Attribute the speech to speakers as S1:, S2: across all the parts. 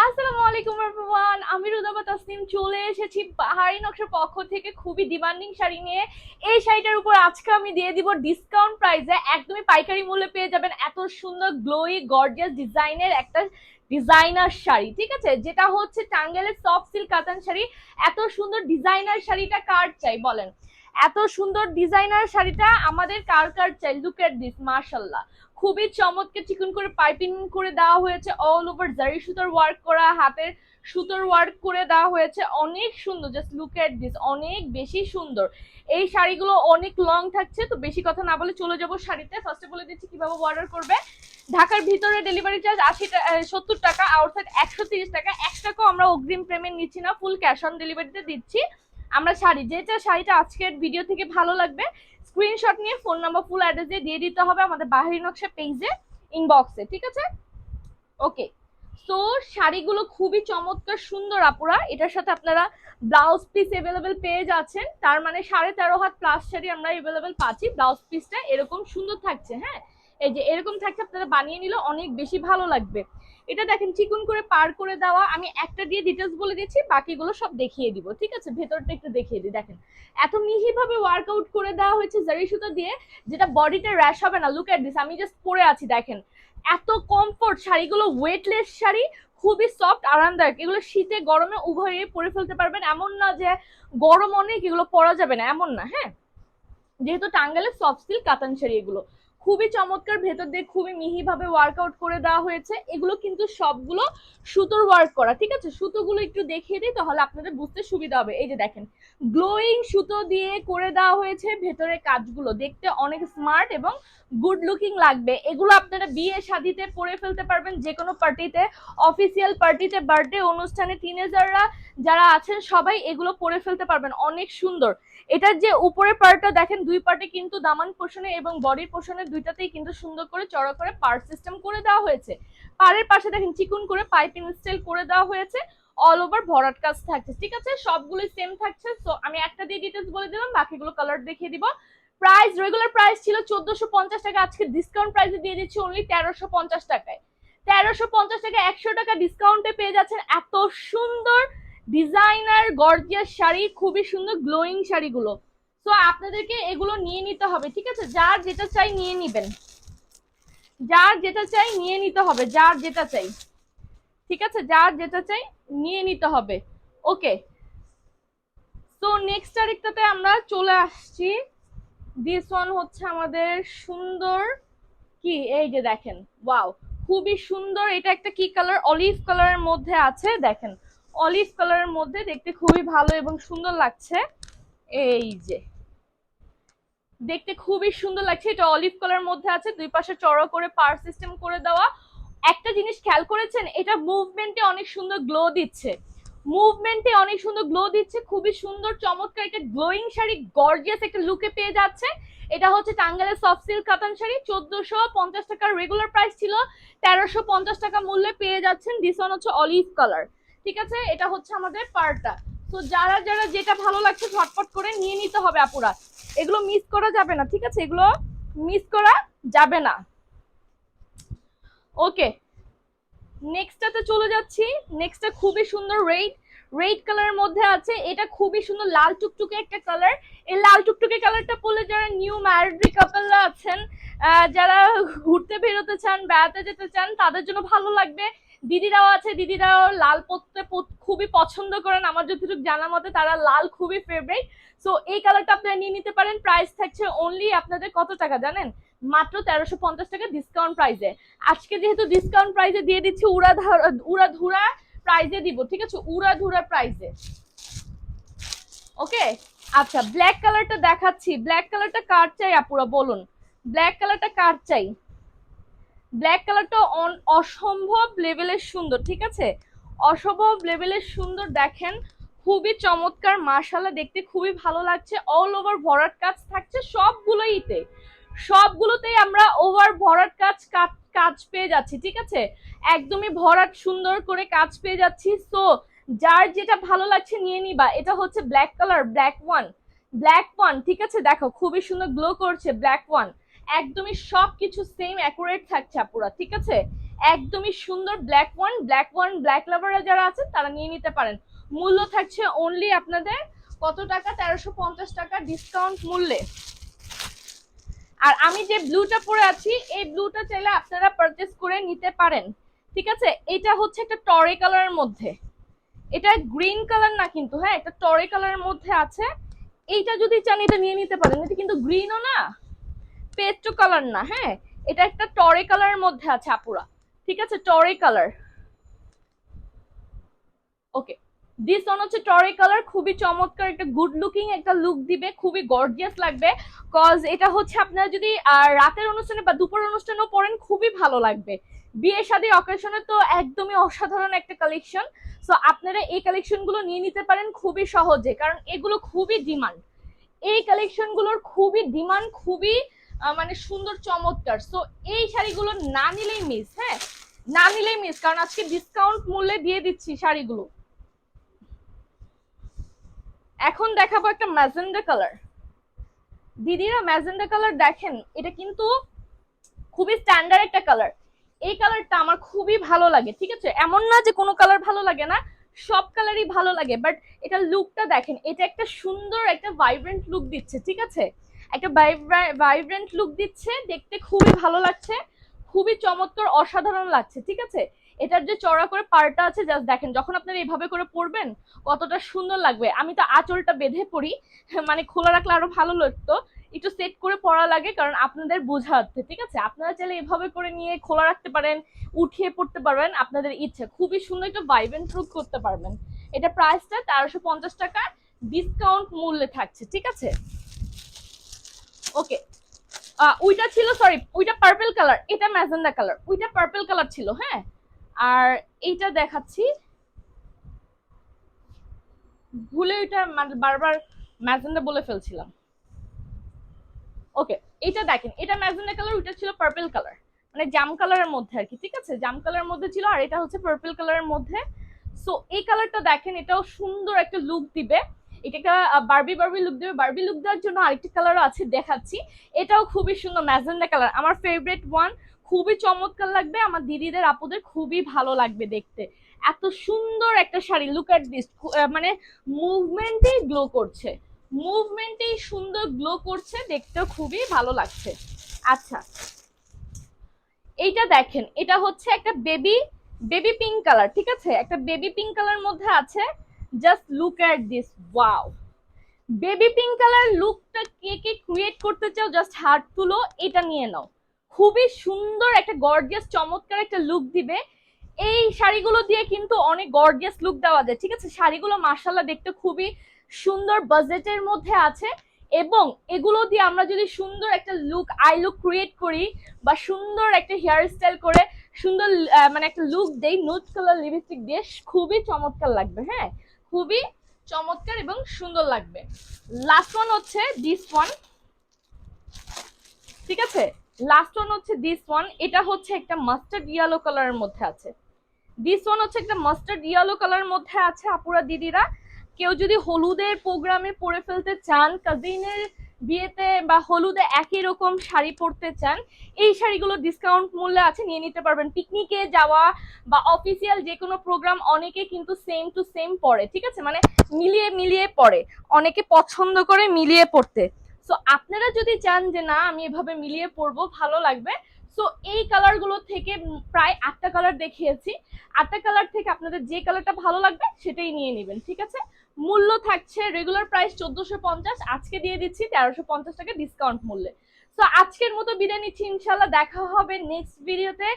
S1: আসসালামু আলাইকুম এভরিওয়ান আমি রুদাবা তাসনিম চলে এসেছি বাহারি নকশার পক্ষ থেকে খুবই ডিমান্ডিং শাড়ি নিয়ে। এই শাড়িটার উপর আজকে আমি দিয়ে দিব ডিসকাউন্ট প্রাইসে একদমই পাইকারি মূল্যে পেয়ে যাবেন এত সুন্দর গ্লোই গর্জিয়াস ডিজাইনের একটা ডিজাইনার শাড়ি, ঠিক আছে? যেটা হচ্ছে টাঙ্গেলের সফট সিল্ক কাতান শাড়ি। এত সুন্দর ডিজাইনার শাড়িটা কার চাই বলেন? এত সুন্দর ডিজাইনার শাড়িটা আমাদের কার কার চাই? লুক দিস মার্শাল্লাহ খুবই চমৎকার চিকন করে পাইপিং করে দেওয়া হয়েছে অল ওভার জারি সুতোর ওয়ার্ক করা, হাতের সুতোর ওয়ার্ক করে দেওয়া হয়েছে, অনেক সুন্দর জাস্ট লুক এট দিস অনেক বেশি সুন্দর। এই শাড়িগুলো অনেক লং থাকছে, তো বেশি কথা না বলে চলে যাব শাড়িতে। ফার্স্টে বলে দিচ্ছি কীভাবে অর্ডার করবে। ঢাকার ভিতরে ডেলিভারি চার্জ আশি সত্তর টাকা আউটসাইড একশো তিরিশ টাকা, এক টাকাও আমরা অগ্রিম পেমেন্ট নিচ্ছি না ফুল ক্যাশ অন ডেলিভারিতে দিচ্ছি। আমরা শাড়ি যেটা শাড়িটা আজকের ভিডিও থেকে ভালো লাগবে স্ক্রিনশট নিয়ে ফোন নাম্বার ফুল অ্যাড্রেস দিয়ে দিয়ে দিতে হবে আমাদের বাহিরি নকশা পেজে ইনবক্সে ঠিক আছে? ওকে সো শাড়িগুলো খুবই চমৎকার, সুন্দর আপুরা। এটার সাথে আপনারা ব্লাউজ পিস এভেলেবেল পেয়ে যাচ্ছেন। তার মানে সাড়ে তেরো হাত প্লাস শাড়ি আমরা এভেলেবেল পাচ্ছি। ব্লাউজ পিসটা এরকম সুন্দর থাকছে হ্যাঁ? এই যে এরকম থাকছে, আপনারা বানিয়ে নিলে অনেক বেশি ভালো লাগবে। এটা দেখেন, চিকুন করে পার করে দেওয়া, আমি একটা দিয়ে ডিটেলস বলে দিচ্ছি বাকিগুলো সব দেখিয়ে দিব, ঠিক আছে? ভেতরটা একটু দেখিয়ে দিই, দেখেন। এত মিহিভাবে ওয়ার্কআউট করে দেওয়া হয়েছে জারি সুতো দিয়ে, যেটা বডিতে র্যাশ হবে না লুক এট দিস আমি জাস্ট পরে আছি, দেখেন। এত কমফোর্ট শাড়িগুলো ওয়েটলেস শাড়ি, খুবই সফট আরামদায়ক। এগুলো শীতে, গরমে উভয়ে পরে ফেলতে পারবেন। এমন না যে গরম অনেক, এগুলো পরা যাবে না, এমন না হ্যাঁ? যেহেতু টাঙ্গালের সফট সিল্ক কাতান শাড়ি এগুলো। খুবই চমৎকার, ভেতর দিয়ে খুবই মিহিভাবে ওয়ার্কআউট করে দেওয়া হয়েছে। এগুলো কিন্তু সবগুলো সুতোর ওয়ার্ক করা, ঠিক আছে? সুতোগুলো একটু দেখিয়ে দিই, তাহলে আপনাদের বুঝতে সুবিধা হবে। এই যে দেখেন গ্লোয়িং সুতো দিয়ে করে দেওয়া হয়েছে ভেতরের কাজগুলো। দেখতে অনেক স্মার্ট এবং গুড লুকিং লাগবে। এগুলো আপনারা বিয়ে শাদিতে পরে ফেলতে পারবেন, যে কোনো পার্টিতে অফিসিয়াল পার্টিতে বার্থডে অনুষ্ঠানে টিনেজাররা যারা আছেন, সবাই এগুলো পরে ফেলতে পারবেন। অনেক সুন্দর। এটার যে উপরের পার্টটা দেখেন, দুই পার্টে কিন্তু দামান পোষণে এবং বডির পোষণে দুইটাতেই কিন্তু সুন্দর করে চড়া করে পার্ট সিস্টেম করে দেওয়া হয়েছে। পাড়ের পাশে দেখেন চিকুন করে পাইপিং স্টাইল করে দেওয়া হয়েছে। অল ওভার ভরাট কাজ থাকছে। ঠিক আছে? সবগুলোই সেম থাকছে। সো আমি একটা দিয়ে ডিটেলস বলে দিলাম, বাকিগুলো কালার দেখিয়ে দিব। প্রাইস রেগুলার প্রাইস ছিল চোদ্দশো পঞ্চাশ টাকা। আজকে ডিসকাউন্ট প্রাইসে দিয়ে দিচ্ছি অনলি তেরোশো পঞ্চাশ টাকায়। তেরোশো পঞ্চাশ টাকা একশো টাকা ডিসকাউন্টে পেয়ে যাচ্ছেন এত সুন্দর ডিজাইনার গর্জিয়াস শাড়ি, খুবই সুন্দর গ্লোয়িং শাড়িগুলো। তো আপনাদেরকে এগুলো নিয়ে নিতে হবে, ঠিক আছে? যার যেটা চাই নিয়ে নিবেন। যার যেটা চাই নিয়ে নিতে হবে, যার যেটা চাই। ঠিক আছে? যার যেটা চাই নিয়ে নিতে হবে। ওকে তো নেক্সট তারিখটাতে আমরা চলে আসছি। দিস ওয়ান হচ্ছে আমাদের সুন্দর কি? এই যে দেখেন ওয়াও খুবই সুন্দর। এটা একটা কি কালার অলিভ কালারের মধ্যে আছে, দেখেন। অলিভ কালারের মধ্যে দেখতে খুবই ভালো এবং সুন্দর লাগছে। এই যে দেখতে খুবই সুন্দর লাগছে। এটা অলিভ কালার মধ্যে আছে, দুই পাশে চড়া করে পার সিস্টেম করে দেওয়া। একটা জিনিস খেয়াল করেছেন, এটা মুভমেন্টে অনেক সুন্দর গ্লো দিচ্ছে। মুভমেন্টে অনেক সুন্দর গ্লো দিচ্ছে, খুবই সুন্দর, চমৎকার একটা গ্লোয়িং শাড়ি গর্জিয়াস একটা লুকে পেয়ে যাচ্ছে। এটা হচ্ছে টাঙ্গালের সফট সিল্ক কাতান শাড়ি, চোদ্দশো পঞ্চাশ টাকার রেগুলার প্রাইস ছিল, তেরোশো পঞ্চাশ টাকা মূল্যে পেয়ে যাচ্ছেন। দিস হচ্ছে অলিভ কালার ঠিক আছে? এটা হচ্ছে আমাদের পার্টটা তো যারা যারা যেটা ভালো লাগছে ঝটপট করে নিয়ে নিতে হবে আপুরা। এগুলো মিস করা যাবে না, ঠিক আছে? এগুলো মিস করা যাবে না। ওকে নেক্সটটাতে চলে যাচ্ছি। নেক্সটটা খুবই সুন্দর রেড রেড কালারের মধ্যে আছে। এটা খুবই সুন্দর লাল টুকটুকে একটা কালার এই লাল টুকটুকে কালারটা পরলে যারা নিউ ম্যারিড কাপলরা আছেন যারা ঘুরতে বেরোতে চান, বেড়াতে যেতে চান, তাদের জন্য ভালো লাগবে। দিদিরাও আছে, দিদিরাও লাল পরতে খুবই পছন্দ করেন। আমার যতটুকু জানা মতে তারা লাল খুবই ফেভারিট সো এই কালারটা আপনারা নিয়ে নিতে পারেন। প্রাইস থাকছে অনলি আপনাদের কত টাকা জানেন? মাত্র তেরোশো পঞ্চাশ টাকা ডিসকাউন্ট প্রাইসে আজকে যেহেতু ডিসকাউন্ট প্রাইসে দিয়ে দিচ্ছি, উড়া উড়া ধুরা প্রাইজে দিব, ঠিক আছে? উড়া ধুরা প্রাইজে ওকে আচ্ছা ব্ল্যাক কালারটা দেখাচ্ছি। ব্ল্যাক কালারটা কার চাই, আপুরা, বলুন। ব্ল্যাক কালারটা কার চাই? ব্ল্যাক কালারটা অসম্ভব লেভেলের সুন্দর, ঠিক আছে? অসম্ভব লেভেলের সুন্দর দেখেন। খুবই চমৎকার মাশালা দেখতে খুবই ভালো লাগছে। অল ওভার ভরাট কাজ থাকছে সবগুলোইতে। সবগুলোতেই আমরা ওভার ভরাট কাজ- কাজ পেয়ে যাচ্ছি, ঠিক আছে? একদমই ভরাট সুন্দর করে কাজ পেয়ে যাচ্ছি। সো যার যেটা ভালো লাগছে নিয়ে নিবা। এটা হচ্ছে black colour black one black one ঠিক আছে? দেখো, খুবই সুন্দর গ্লো করছে ব্ল্যাক ওয়ান একদমই সব কিছু সেম অ্যাকুরেট থাকছে আপুরা, ঠিক আছে? একদমই সুন্দর black one black one black লাভাররা যারা আছেন, তারা নিয়ে নিতে পারেন। মূল্য থাকছে অনলি আপনাদের কত টাকা? তেরোশো পঞ্চাশ টাকা ডিসকাউন্ট মূল্যে। আর আমি যে ব্লুটা পরে আছি, এই ব্লুটা চাইলে আপনারা পারচেস করে নিতে পারেন। ঠিক আছে? এটা হচ্ছে একটা টরে কালারের মধ্যে। এটা গ্রিন কালার না কিন্তু হ্যাঁ? একটা টরে কালারের মধ্যে আছে। এইটা যদি চান, এটা নিয়ে নিতে পারেন। এটা কিন্তু গ্রিনও না। পেস্টো কালার না হ্যাঁ? এটা একটা টরে কালারের মধ্যে আছে আপুরা। ঠিক আছে? টরে কালার। ওকে। দিস ওয়ান হচ্ছে টরে কালার। খুবই চমৎকার একটা গুড লুকিং একটা লুক দিবে। খুবই গর্জিয়াস লাগবে। কজ এটা হচ্ছে আপনারা যদি রাতের অনুষ্ঠানে বা দুপুর অনুষ্ঠানেও পড়েন খুবই ভালো লাগবে। বিয়ে শাদী অকেশনে তো একদমই অসাধারণ একটা কালেকশন সো আপনারা এই কালেকশনগুলো নিয়ে নিতে পারেন খুবই সহজে। কারণ এগুলো খুবই ডিমান্ড এই কালেকশনগুলোর খুবই ডিমান্ড খুবই মানে সুন্দর চমৎকার। সো এই শাড়িগুলো না নিলেই মিস হ্যাঁ? না নিলেই মিস কারণ আজকে ডিসকাউন্ট মূল্যে দিয়ে দিচ্ছি শাড়িগুলো। এখন দেখাবো একটা ম্যাজেন্ডা কালার। দিদিরা ম্যাজেন্ডা কালার দেখেন, এটা কিন্তু খুবই স্ট্যান্ডার্ড একটা কালার। এই কালারটা আমার খুবই ভালো লাগে, ঠিক আছে? এমন না যে কোনো কালার ভালো লাগে না, সব কালারই ভালো লাগে বাট এটা লুকটা দেখেন, এটা একটা সুন্দর একটা ভাইব্রেন্ট লুক দিচ্ছে, ঠিক আছে? একটা ভাইব্রেন্ট লুক দিচ্ছে, দেখতে খুবই ভালো লাগছে, খুবই চমৎকার, অসাধারণ লাগছে, ঠিক আছে? এটার যে চড়া করে পাড়টা আছে জাস্ট দেখেন, যখন আপনারা এইভাবে করে পরবেন, কতটা সুন্দর লাগবে। আমি তো আঁচলটা বেঁধে পড়ি মানে খোলা রাখলে আরও ভালো লাগতো, একটু সেট করে পড়া লাগে, কারণ আপনাদের বোঝা বোঝাতে ঠিক আছে? আপনারা চাইলে এভাবে করে নিয়ে খোলা রাখতে পারেন, উঠিয়ে পড়তে পারবেন, আপনাদের ইচ্ছে। খুবই সুন্দর একটা ভাইব্রেন্ট লুক করতে পারবেন। এটা প্রাইসটা তেরোশো পঞ্চাশ টাকা ডিসকাউন্ট মূল্যে থাকছে, ঠিক আছে? ওকে ওইটা ছিল সরি ওইটা পার্পল কালার এটা ম্যাজেন্ডা কালার ওইটা পার্পল কালার ছিল হ্যাঁ? আর এইটা দেখাচ্ছি। ভুলে ওইটা বারবার ম্যাজেন্ডা বলে ফেলছিলাম। ওকে এটা দেখেন, এটা ম্যাজেন্ডা কালার ওইটা ছিল পার্পল কালার মানে জাম কালারের মধ্যে আর কি, ঠিক আছে? জাম কালারের মধ্যে ছিল আর এটা হচ্ছে পার্পল কালারের মধ্যে। সো এই কালারটা দেখেন, এটাও সুন্দর একটা লুক দিবে। এটা একটা বারবি বারবি লুক দেবে। বারবি লুক দেওয়ার জন্য আরেকটি কালারও আছে দেখাচ্ছি। এটাও খুবই সুন্দর ম্যাজেন্ডা কালার আমার ফেভারিট ওয়ান খুবই চমৎকার লাগবে। আমার দিদিদের, আপুদের খুবই ভালো লাগবে দেখতে। এত সুন্দর একটা শাড়ি। লুক অ্যাট দিস মানে মুভমেন্টেই গ্লো করছে। মুভমেন্টেই সুন্দর গ্লো করছে। দেখতেও খুবই ভালো লাগছে। আচ্ছা। এইটা দেখেন। এটা হচ্ছে একটা বেবি বেবি পিঙ্ক কালার ঠিক আছে? একটা বেবি পিঙ্ক কালার মধ্যে আছে just look at this wow baby pink colour লুকটা কে কে ক্রিয়েট করতে চাও জাস্ট হার্ট তুলো, এটা নিয়ে নাও। খুবই সুন্দর একটা গর্জিয়াস চমৎকার একটা লুক দিবে। এই শাড়িগুলো দিয়ে কিন্তু অনেক গর্জিয়াস লুক দেওয়া যায়, ঠিক আছে? শাড়িগুলো মার্শাল্লাহ দেখতে খুবই সুন্দর বাজেটের মধ্যে আছে। এবং এগুলো দিয়ে আমরা যদি সুন্দর একটা লুক আই লুক ক্রিয়েট করি বা সুন্দর একটা হেয়ার স্টাইল করে সুন্দর মানে একটা লুক দেই নুট কালার লিপস্টিক দিয়ে, খুবই চমৎকার লাগবে হ্যাঁ? খুবই চমৎকার এবং সুন্দর লাগবে। লাস্ট ওয়ান হচ্ছে দিস ওয়ান ঠিক আছে? লাস্ট ওয়ান হচ্ছে দিস ওয়ান এটা হচ্ছে একটা মাস্টার্ড ইয়েলো কালারের মধ্যে আছে। দিস ওয়ান হচ্ছে একটা মাস্টার্ড ইয়েলো কালারের মধ্যে আছে, আপুরা দিদিরা। কেউ যদি হলুদের প্রোগ্রামে পরে ফেলতে চান কাজিনের বিয়েতে বা হলুদে একই রকম শাড়ি পরতে চান, এই শাড়িগুলো ডিসকাউন্ট মূল্যে আছে, নিয়ে নিতে পারবেন। পিকনিকে যাওয়া বা অফিসিয়াল যে কোনো প্রোগ্রাম অনেকে কিন্তু সেম টু সেম পরে, ঠিক আছে? মানে মিলিয়ে মিলিয়ে পরে, অনেকে পছন্দ করে মিলিয়ে পড়তে সো আপনারা যদি চান যে না, আমি এভাবে মিলিয়ে পরবো, ভালো লাগবে। সো এই কালারগুলো থেকে প্রায় আটটা কালার দেখিয়েছি। আটটা কালার থেকে আপনাদের যে কালারটা ভালো লাগবে, সেটাই নিয়ে নেবেন, ঠিক আছে? মূল্য থাকছে রেগুলার প্রাইস চোদ্দশো পঞ্চাশ, আজকে দিয়ে দিচ্ছি তেরোশো পঞ্চাশ টাকা ডিসকাউন্ট মূল্যে। তো আজকের মতো বিদায় নিচ্ছি ইনশাল্লাহ দেখা হবে নেক্সট ভিডিওতে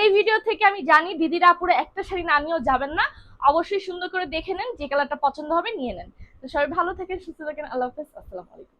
S1: এই ভিডিও থেকে আমি জানি দিদিরা আপুরে একটা শাড়ি না নিয়েও যাবেন না। অবশ্যই সুন্দর করে দেখে নেন, যে কালারটা পছন্দ হবে নিয়ে নেন। তো সবাই ভালো থাকেন, সুস্থ থাকেন, আল্লাহ হাফেজ, আসসালামু আলাইকুম।